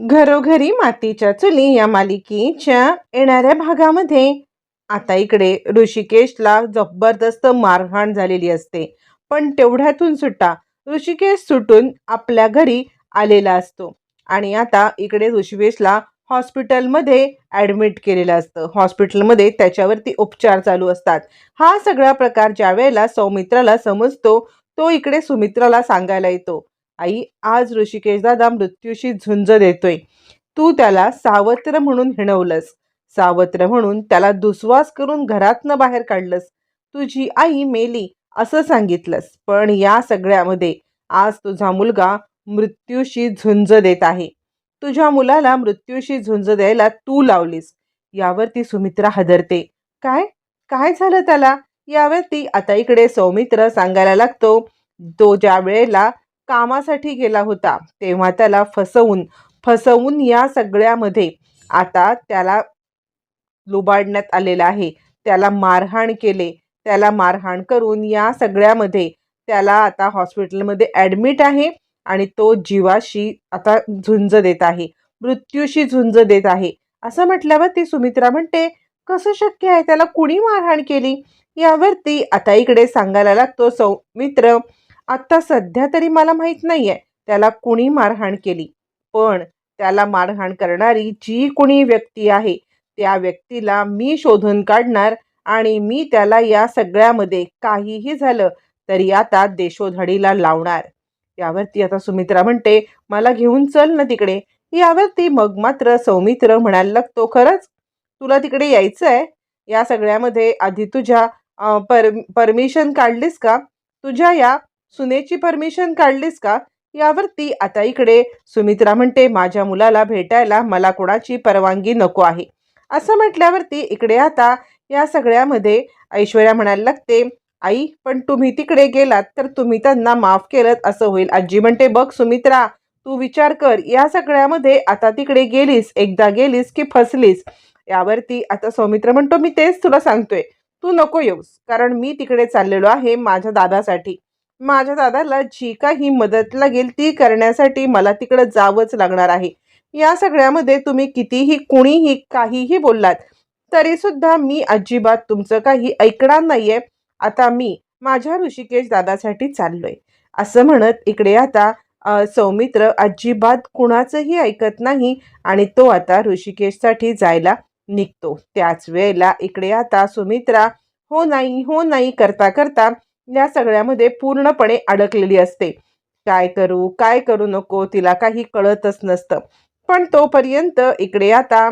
घरोघरी मातीच्या चुली या मालिकेच्या येणाऱ्या भागामध्ये. आता इकडे ऋषिकेशला जबरदस्त मारहाण झालेली असते. पण तेवढ्यातून सुट्टा ऋषिकेश सुटून आपल्या घरी आलेला असतो. आणि आता इकडे ऋषिकेशला हॉस्पिटलमध्ये ॲडमिट केलेलं असतं. हॉस्पिटलमध्ये त्याच्यावरती उपचार चालू असतात. हा सगळा प्रकार ज्या वेळेला सौमित्राला समजतो तो इकडे सुमित्राला सांगायला येतो. आई आज ऋषिकेश दादा मृत्यूशी झुंज देतोय. तू त्याला सावत्र म्हणून हिणवलंस. सावत्र म्हणून त्याला दुस्वास करून घरातनं बाहेर काढलंस. तुझी आई मेली असं सांगितलंस पण या सगळ्यामध्ये आज तुझा मुलगा मृत्यूशी झुंज देत आहे. तुझ्या मुलाला मृत्यूशी झुंज द्यायला तू लावलीस. यावरती सुमित्रा हदरते. काय? काय झालं त्याला? यावरती आता इकडे सौमित्र सांगायला लागतो. तो ज्या वेळेला कामासाठी गेला होता तेव्हा त्याला फसवून फसवून या सगळ्यामध्ये आता त्याला लुबाडण्यात आलेला आहे. त्याला मारहाण केले. त्याला मारहाण करून या सगळ्यामध्ये त्याला आता हॉस्पिटलमध्ये ॲडमिट आहे आणि तो जीवाशी आता झुंज देत आहे. मृत्यूशी झुंज देत आहे. असं म्हटल्यावर ती सुमित्रा म्हणते कसं शक्य आहे? त्याला कुणी मारहाण केली? यावरती आता इकडे सांगायला लागतो सौमित्र आत्ता सध्या तरी मला माहीत नाही आहे त्याला कुणी मारहाण केली. पण त्याला मारहाण करणारी जी कुणी व्यक्ती आहे त्या व्यक्तीला मी शोधून काढणार आणि मी त्याला या सगळ्यामध्ये काहीही झालं तरी आता देशोधडीला लावणार. यावरती आता सुमित्रा म्हणते मला घेऊन चल ना तिकडे. यावरती मग मात्र सौमित्र म्हणायला लागतो खरंच? तुला तिकडे यायचं आहे या सगळ्यामध्ये आधी तुझ्या पर परमिशन काढलीस का? तुझ्या या सुनेची परमिशन काढलीस का? यावरती आता इकडे. सुमित्रा म्हणते माझ्या मुलाला भेटायला मला कोणाची परवानगी नको आहे. असं म्हटल्यावरती इकडे आता या सगळ्यामध्ये ऐश्वर्या म्हणायला लागते आई पण तुम्ही तिकडे गेलात तर तुम्ही त्यांना माफ केलं असं होईल. आजी म्हणते बघ सुमित्रा तू विचार कर या सगळ्यामध्ये आता तिकडे गेलीस एकदा गेलीस की फसलीस. यावरती आता सौमित्र म्हणतो मी तेच तुला सांगतोय. तू नको येऊस कारण मी तिकडे चाललेलो आहे माझ्या दादासाठी. माझ्या दादाला जी काही मदत लागेल ती करण्यासाठी मला तिकडं जावंच लागणार आहे. या सगळ्यामध्ये तुम्ही कितीही कुणीही काहीही बोललात तरी सुद्धा मी अजिबात तुमचं काही ऐकणार नाहीये. आता मी माझ्या ऋषिकेश दादासाठी चाललोय. असं म्हणत इकडे आता सौमित्र अजिबात कुणाचंही ऐकत नाही आणि तो आता ऋषिकेशसाठी जायला निघतो. त्याच वेळेला इकडे आता सुमित्रा हो नाही हो नाही करता करता या सगळ्यामध्ये पूर्णपणे अडकलेली असते. काय करू काय करू नको तिला काही कळतच नसतं. पण तोपर्यंत इकडे आता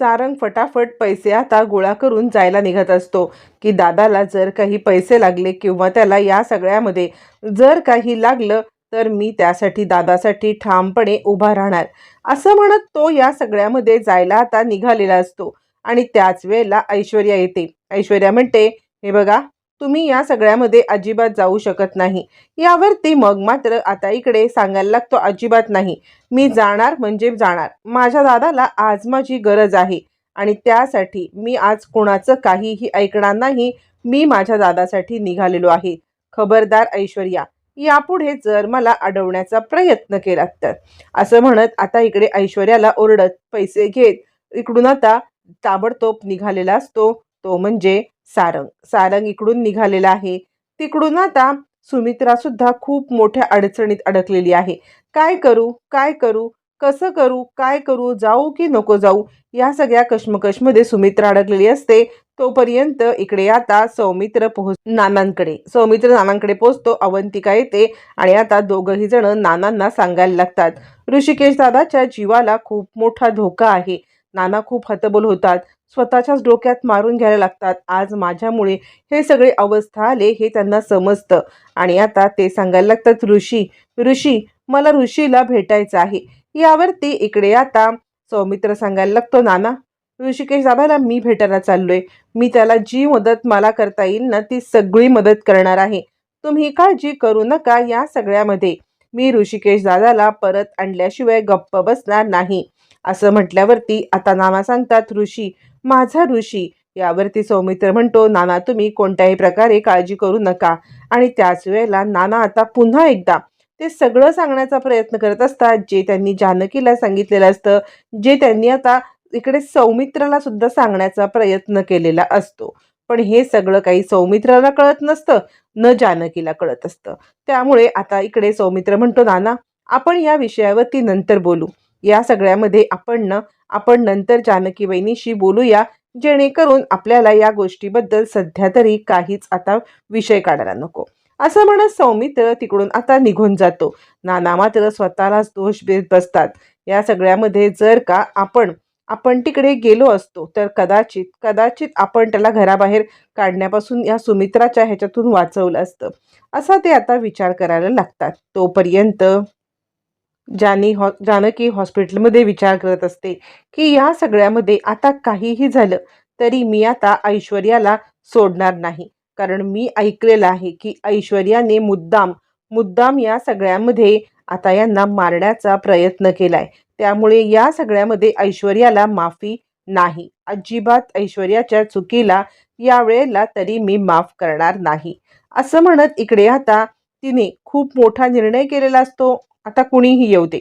सारंग फटाफट पैसे आता गोळा करून जायला निघत असतो की दादाला जर काही पैसे लागले किंवा त्याला या सगळ्यामध्ये जर काही लागलं तर मी त्यासाठी दादासाठी ठामपणे उभा राहणार. असं म्हणत तो या सगळ्यामध्ये जायला आता निघालेला असतो. आणि त्याच वेळेला ऐश्वर्या येते. ऐश्वर्या म्हणते हे बघा तुम्ही या सगळ्यामध्ये अजिबात जाऊ शकत नाही. यावरती मग मात्र आता इकडे सांगायला लागतो अजिबात नाही. मी जाणार म्हणजे जाणार. माझ्या दादाला आज माझी गरज आहे आणि त्यासाठी मी आज कोणाचं काहीही ऐकणार नाही. मी माझ्या दादासाठी निघालेलो आहे. खबरदार ऐश्वर्या यापुढे जर मला अडवण्याचा प्रयत्न केला तर. असं म्हणत आता इकडे ऐश्वर्याला ओरडत पैसे घेत इकडून आता ताबडतोब निघालेला असतो. तो म्हणजे सारंग. सारंग इकडून निघालेला आहे. तिकडून आता सुमित्रा सुद्धा खूप मोठ्या अडचणीत अडकलेली आहे. काय करू? काय करू? कसं करू? काय करू? जाऊ की नको जाऊ? या सगळ्या कश्मकशमध्ये सुमित्रा अडकलेली असते. तोपर्यंत इकडे आता सौमित्र पोहोच नानांकडे. सौमित्र नानांकडे पोहोचतो. अवंतिका येते आणि आता दोघंही जण नानांना सांगायला लागतात. ऋषिकेश दादाच्या जीवाला खूप मोठा धोका आहे. नाना खूप हतबल होतात. स्वतःच्याच डोक्यात मारून घ्यायला लागतात. आज माझ्यामुळे हे सगळे अवस्था आले हे त्यांना समजतं. आणि आता ते सांगायला लागतात ऋषी ऋषी मला ऋषीला भेटायचं आहे. यावरती इकडे आता सौमित्र सांगायला लागतो नाना ऋषिकेश दादाला मी भेटायला चाललोय. मी त्याला जी मदत मला करता येईल ना ती सगळी मदत करणार आहे. तुम्ही काळजी करू नका या सगळ्यामध्ये. मी ऋषिकेश दादाला परत आणल्याशिवाय गप्प बसणार नाही. असं म्हटल्यावरती आता नाना सांगतात ऋषी माझा ऋषी. यावरती सौमित्र म्हणतो नाना तुम्ही कोणत्याही प्रकारे काळजी करू नका. आणि त्याच वेळेला नाना आता पुन्हा एकदा ते सगळं सांगण्याचा प्रयत्न करत असतात जे त्यांनी जानकीला सांगितलेलं असतं जे त्यांनी आता इकडे सौमित्राला सुद्धा सांगण्याचा प्रयत्न केलेला असतो. पण हे सगळं काही सौमित्राला कळत नसतं न जानकीला कळत असतं. त्यामुळे आता इकडे सौमित्र म्हणतो नाना आपण या विषयावरती नंतर बोलू. या सगळ्यामध्ये आपण न आपण नंतर जानकी वहिनीशी बोलूया जेणेकरून आपल्याला या गोष्टीबद्दल सध्या तरी काहीच आता विषय काढायला नको. असं म्हणत सौमित्र तिकडून आता निघून जातो. नाना मात्र स्वतःलाच दोष देत बसतात. या सगळ्यामध्ये जर का आपण आपण तिकडे गेलो असतो तर कदाचित कदाचित आपण त्याला घराबाहेर काढण्यापासून या सुमित्राच्या ह्याच्यातून वाचवलं असतं. असा ते आता विचार करायला लागतात. तोपर्यंत जानी हॉ जानकी हॉस्पिटलमध्ये विचार करत असते की या सगळ्यामध्ये आता काहीही झालं तरी मी आता ऐश्वर्याला सोडणार नाही. कारण मी ऐकलेलं आहे की ऐश्वर्याने मुद्दाम मुद्दाम या सगळ्यामध्ये आता यांना मारण्याचा प्रयत्न केलाय. त्यामुळे या सगळ्यामध्ये ऐश्वर्याला माफी नाही. अजिबात ऐश्वर्याच्या चुकीला या वेळेला तरी मी माफ करणार नाही. असं म्हणत इकडे आता तिने खूप मोठा निर्णय केलेला असतो. आता कुणीही येऊ दे.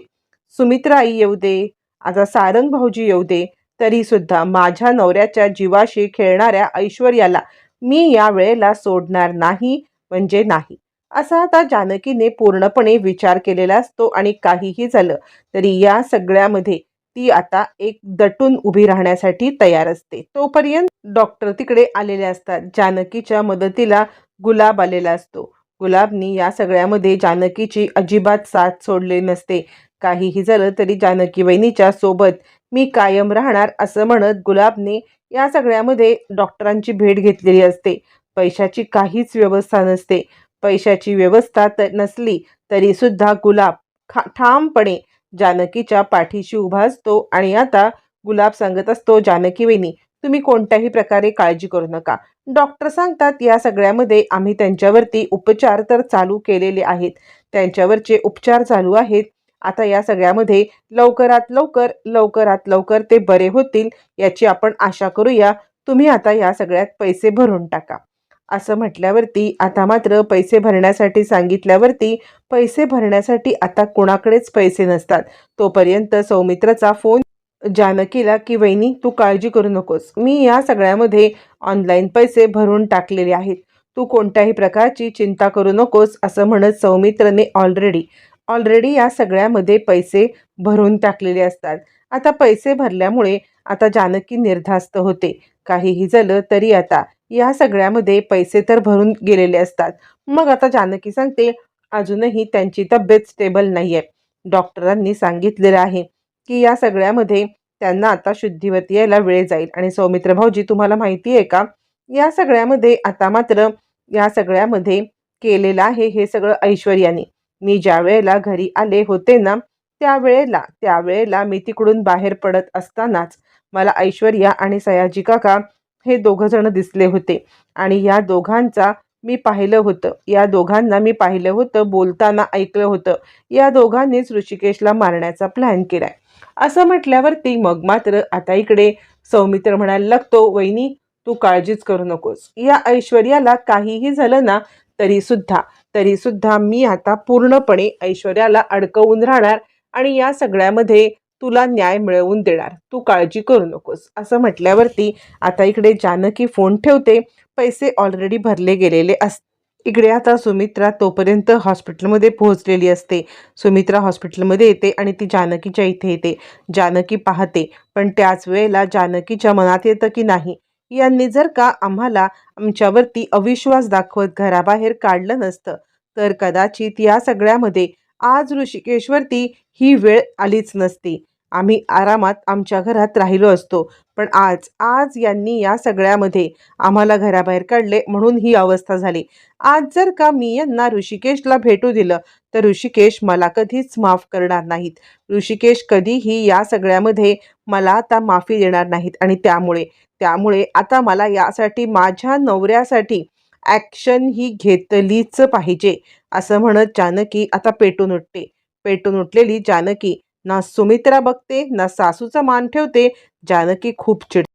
सुमित्रा आई येऊ दे आता सारंग भाऊजी येऊ दे तरी सुद्धा माझ्या नवऱ्याच्या जीवाशी खेळणाऱ्या ऐश्वर्याला मी या वेळेला सोडणार नाही म्हणजे नाही. असा आता जानकीने पूर्णपणे विचार केलेला असतो आणि काहीही झालं तरी या सगळ्यामध्ये ती आता एक दटून उभी राहण्यासाठी तयार असते. तोपर्यंत डॉक्टर तिकडे आलेले असतात. जानकीच्या मदतीला गुलाब आलेला असतो. गुलाबनी या सगळ्यामध्ये जानकीची अजिबात साथ सोडली नसते. काहीही झालं तरी जानकी वहिनीच्या सोबत मी कायम राहणार असं म्हणत गुलाबने या सगळ्यामध्ये डॉक्टरांची भेट घेतलेली असते. पैशाची काहीच व्यवस्था नसते. पैशाची व्यवस्था तर नसली तरीसुद्धा गुलाब खा ठामपणे जानकीच्या पाठीशी उभा असतो आणि आता गुलाब सांगत असतो जानकी वहिनी तुम्ही कोणत्याही प्रकारे काळजी करू नका. डॉक्टर सांगतात या सगळ्यामध्ये आम्ही त्यांच्यावरती उपचार तर चालू केलेले आहेत. त्यांच्यावरचे उपचार चालू आहेत. आता या सगळ्यामध्ये लवकरात लवकर लवकरात लवकर ते बरे होतील याची आपण आशा करूया. तुम्ही आता या सगळ्यात पैसे भरून टाका. असं म्हटल्यावरती आता मात्र पैसे भरण्यासाठी सांगितल्यावरती पैसे भरण्यासाठी आता कोणाकडेच पैसे नसतात. तोपर्यंत सौमित्रचा फोन जानकीला की वहिनी तू काळजी करू नकोस. मी या सगळ्यामध्ये ऑनलाईन पैसे भरून टाकलेले आहेत. तू कोणत्याही प्रकारची चिंता करू नकोस असं म्हणत सौमित्रने ऑलरेडी ऑलरेडी या सगळ्यामध्ये पैसे भरून टाकलेले असतात. आता पैसे भरल्यामुळे आता जानकी निर्धास्त होते. काहीही झालं तरी आता या सगळ्यामध्ये पैसे तर भरून गेलेले असतात. मग आता जानकी सांगते अजूनही त्यांची तब्येत स्टेबल नाही आहे डॉक्टरांनी सांगितलेलं आहे. की या सगळ्यामध्ये त्यांना आता शुद्धीवती यायला वेळ जाईल. आणि सौमित्र भाऊजी तुम्हाला माहिती आहे का? या सगळ्यामध्ये आता मात्र या सगळ्यामध्ये केलेलं आहे हे सगळं ऐश्वर्याने. मी ज्या वेळेला घरी आले होते ना त्यावेळेला त्यावेळेला मी तिकडून बाहेर पडत असतानाच मला ऐश्वर्या आणि सयाजी काका हे दोघं जण दिसले होते. आणि या दोघांचा मी पाहिलं होतं. या दोघांना मी पाहिलं होतं बोलताना ऐकलं होतं. या दोघांनीच ऋषिकेशला मारण्याचा प्लॅन केलाय. असं म्हटल्यावरती मग मात्र आता इकडे सौमित्र म्हणायला लागतो वहिनी तू काळजीच करू नकोस. या ऐश्वर्याला काहीही झालं ना तरी सुद्धा तरी सुद्धा मी आता पूर्णपणे ऐश्वर्याला अडकवून राहणार आणि या सगळ्यामध्ये तुला न्याय मिळवून देणार. तू काळजी करू नकोस. असं म्हटल्यावरती आता इकडे जानकी फोन ठेवते. पैसे ऑलरेडी भरले गेलेले असते इकडे आता सुमित्रा तोपर्यंत हॉस्पिटलमध्ये पोहोचलेली असते. सुमित्रा हॉस्पिटलमध्ये येते आणि ती जानकीच्या इथे येते. जानकी पाहते पण त्याच वेळेला जानकीच्या मनात येतं की नाही. यांनी जर का आम्हाला आमच्यावरती अविश्वास दाखवत घराबाहेर काढलं नसतं तर कदाचित या सगळ्यामध्ये आज ऋषिकेशवरती ही वेळ आलीच नसती. आम्ही आरामात आमच्या घरात राहिलो असतो. पण आज आज यांनी या सगळ्यामध्ये आम्हाला घराबाहेर काढले म्हणून ही अवस्था झाली. आज जर का मी यांना ऋषिकेशला भेटू दिलं तर ऋषिकेश मला कधीच माफ करणार नाहीत. ऋषिकेश कधीही या सगळ्यामध्ये मला आता माफी देणार नाहीत. आणि त्यामुळे त्यामुळे आता मला यासाठी माझ्या नवऱ्यासाठी ॲक्शन ही घेतलीच पाहिजे असं म्हणत जानकी आता पेटून उठते. पेटून उठलेली जानकी ना सुमित्रा बघते ना सासूचा मान ठेवते जानकी खूप चिड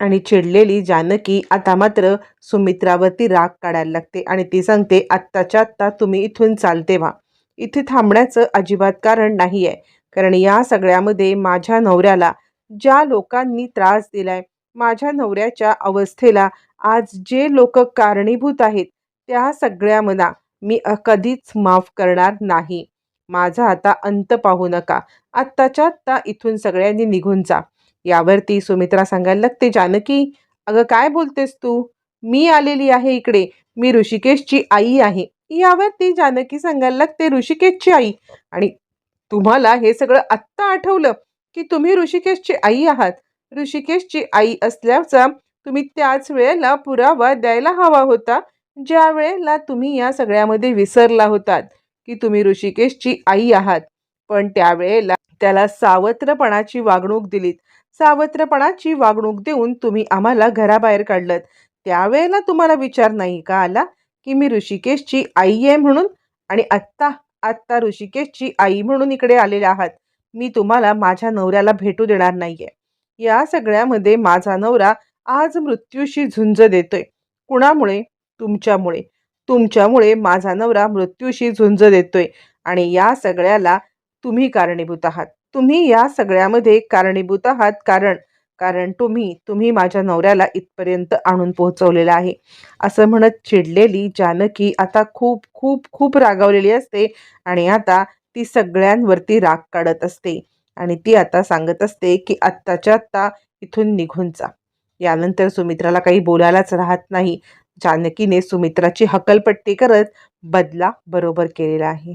आणि चिडलेली जानकी आता मात्र सुमित्रावरती राग काढायला लागते आणि ती सांगते आत्ताच्या आत्ता तुम्ही इथून चालते व्हा. इथे थांबण्याचं अजिबात कारण नाही आहे कारण या सगळ्यामध्ये माझ्या नवऱ्याला ज्या लोकांनी त्रास दिलाय माझ्या नवऱ्याच्या अवस्थेला आज जे लोक कारणीभूत आहेत त्या सगळ्या मना मी कधीच माफ करणार नाही. माझा आता अंत पाहू नका. आत्ताच्या आत्ता इथून सगळ्यांनी निघून जा. यावरती सुमित्रा सांगायला लागते जानकी अगं काय बोलतेस तू? मी आलेली आहे इकडे. मी ऋषिकेशची आई आहे. यावरती जानकी सांगायला लागते ऋषिकेशची आई. आणि तुम्हाला हे सगळं आत्ता आठवलं की तुम्ही ऋषिकेशची आई आहात. ऋषिकेशची आई असल्याचा तुम्ही त्याच वेळेला पुरावा द्यायला हवा होता. ज्या वेळेला तुम्ही या सगळ्यामध्ये विसरला होतात. की तुम्ही ऋषिकेशची आई आहात. पण त्यावेळेला त्याला सावत्रपणाची वागणूक दिलीत. सावत्रपणाची वागणूक देऊन तुम्ही आम्हाला घराबाहेर काढलं त्यावेळेला तुम्हाला विचार नाही का आला की मी ऋषिकेशची आई आहे म्हणून? आणि आत्ता आत्ता ऋषिकेशची आई म्हणून इकडे आलेले आहात. मी तुम्हाला माझ्या नवऱ्याला भेटू देणार नाहीये. या सगळ्यामध्ये माझा नवरा आज मृत्यूशी झुंज देतोय. कुणामुळे? तुमच्यामुळे. तुमच्यामुळे माझा नवरा मृत्यूशी झुंज देतोय. आणि या सगळ्याला तुम्ही कारणीभूत आहात. तुम्ही या सगळ्यामध्ये कारणीभूत आहात कारण कारण तुम्ही तुम्ही माझ्या नवऱ्याला इथपर्यंत आणून पोहोचवलेलं आहे. असं म्हणत चिडलेली जानकी आता खूप खूप खूप रागावलेली असते आणि आता ती सगळ्यांवरती राग काढत असते. आणि ती आता सांगत असते की आत्ताच्या आत्ता इथून निघून जा. यानंतर सुमित्राला काही बोलायलाच राहत नाही. जानकीने सुमित्राची हकलपट्टी करत बदला बरोबर केलेला आहे.